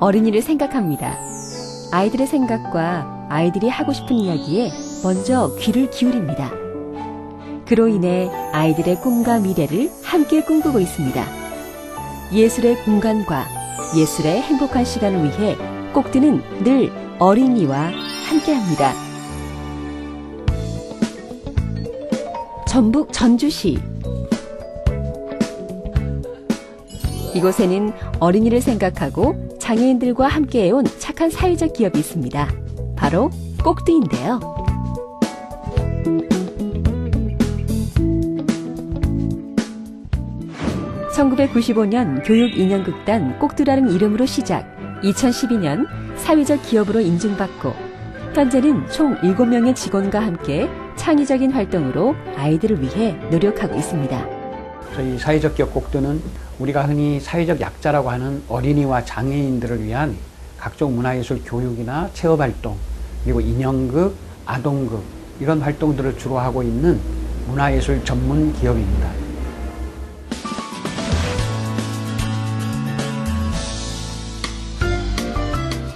어린이를 생각합니다. 아이들의 생각과 아이들이 하고 싶은 이야기에 먼저 귀를 기울입니다. 그로 인해 아이들의 꿈과 미래를 함께 꿈꾸고 있습니다. 예술의 공간과 예술의 행복한 시간을 위해 꼭드는 늘 어린이와 함께합니다. 전북 전주시 이곳에는 어린이를 생각하고 장애인들과 함께해온 착한 사회적 기업이 있습니다. 바로 꼭두인데요. (1995년) 교육 인형극단 꼭두라는 이름으로 시작 (2012년) 사회적 기업으로 인증받고 현재는 총 7명의 직원과 함께 창의적인 활동으로 아이들을 위해 노력하고 있습니다. 저희 사회적 기업 꼭두는 우리가 흔히 사회적 약자라고 하는 어린이와 장애인들을 위한 각종 문화예술 교육이나 체험활동, 그리고 인형극, 아동극, 이런 활동들을 주로 하고 있는 문화예술 전문 기업입니다.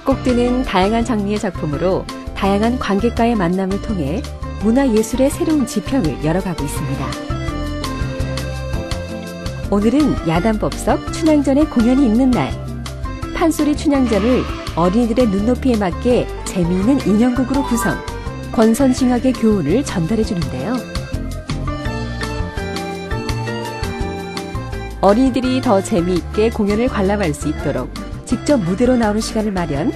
꼭두는 다양한 장르의 작품으로 다양한 관객과의 만남을 통해 문화예술의 새로운 지평을 열어가고 있습니다. 오늘은 야단법석 춘향전의 공연이 있는 날. 판소리 춘향전을 어린이들의 눈높이에 맞게 재미있는 인형극으로 구성, 권선징악의 교훈을 전달해 주는데요. 어린이들이 더 재미있게 공연을 관람할 수 있도록 직접 무대로 나오는 시간을 마련,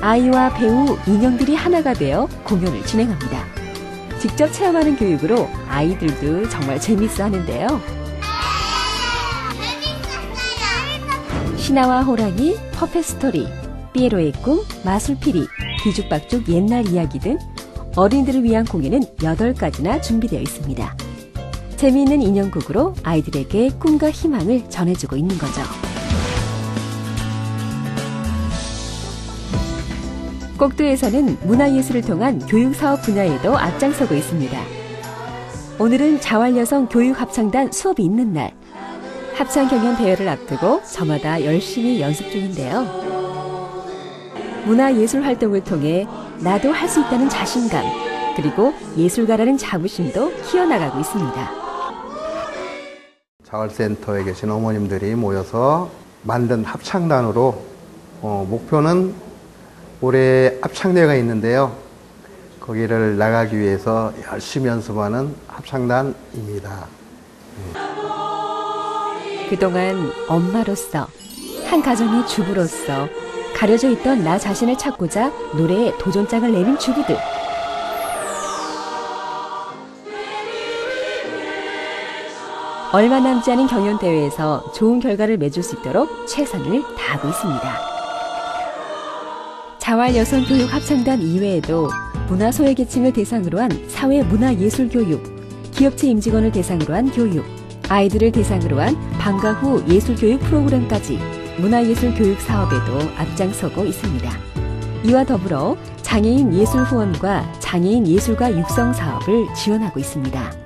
아이와 배우, 인형들이 하나가 되어 공연을 진행합니다. 직접 체험하는 교육으로 아이들도 정말 재밌어 하는데요. 신화와 호랑이, 퍼펫스토리, 삐에로의 꿈, 마술피리, 뒤죽박죽 옛날 이야기 등 어린이들을 위한 공연은 8가지나 준비되어 있습니다. 재미있는 인형극으로 아이들에게 꿈과 희망을 전해주고 있는 거죠. 꼭두에서는 문화예술을 통한 교육사업 분야에도 앞장서고 있습니다. 오늘은 자활여성 교육합창단 수업이 있는 날. 합창 경연 대회를 앞두고 저마다 열심히 연습 중인데요. 문화예술 활동을 통해 나도 할 수 있다는 자신감, 그리고 예술가라는 자부심도 키워나가고 있습니다. 자활센터에 계신 어머님들이 모여서 만든 합창단으로 어, 목표는 올해 합창대회가 있는데요. 거기를 나가기 위해서 열심히 연습하는 합창단입니다. 그동안 엄마로서, 한 가정의 주부로서 가려져 있던 나 자신을 찾고자 노래에 도전장을 내민 주부들. 얼마 남지 않은 경연 대회에서 좋은 결과를 맺을 수 있도록 최선을 다하고 있습니다. 자활여성교육 합창단 이외에도 문화소외계층을 대상으로 한 사회문화예술교육, 기업체 임직원을 대상으로 한 교육, 아이들을 대상으로 한 방과 후 예술교육 프로그램까지 문화예술 교육 사업에도 앞장서고 있습니다. 이와 더불어 장애인 예술 후원과 장애인 예술가 육성 사업을 지원하고 있습니다.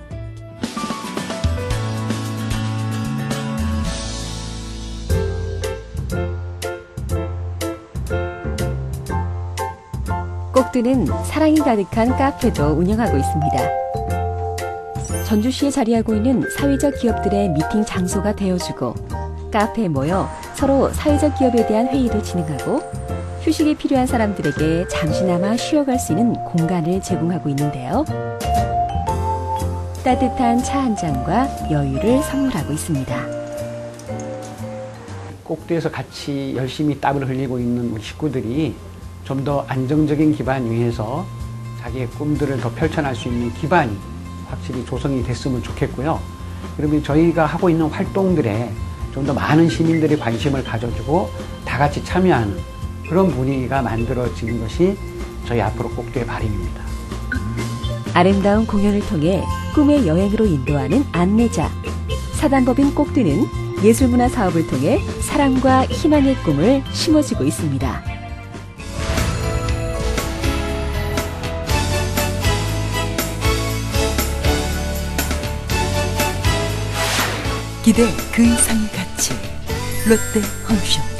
꼭두는 사랑이 가득한 카페도 운영하고 있습니다. 전주시에 자리하고 있는 사회적 기업들의 미팅 장소가 되어주고 카페에 모여 서로 사회적 기업에 대한 회의도 진행하고 휴식이 필요한 사람들에게 잠시나마 쉬어갈 수 있는 공간을 제공하고 있는데요. 따뜻한 차 한 잔과 여유를 선물하고 있습니다. 꼭두에서 같이 열심히 땀을 흘리고 있는 우리 식구들이 좀 더 안정적인 기반 위에서 자기의 꿈들을 더 펼쳐날 수 있는 기반이 확실히 조성이 됐으면 좋겠고요. 그러면 저희가 하고 있는 활동들에 좀 더 많은 시민들이 관심을 가져주고 다 같이 참여하는 그런 분위기가 만들어지는 것이 저희 앞으로 꼭두의 바람입니다. 아름다운 공연을 통해 꿈의 여행으로 인도하는 안내자. 사단법인 꼭두는 예술문화 사업을 통해 사랑과 희망의 꿈을 심어주고 있습니다. 기대 그 이상의 가치 롯데 홈쇼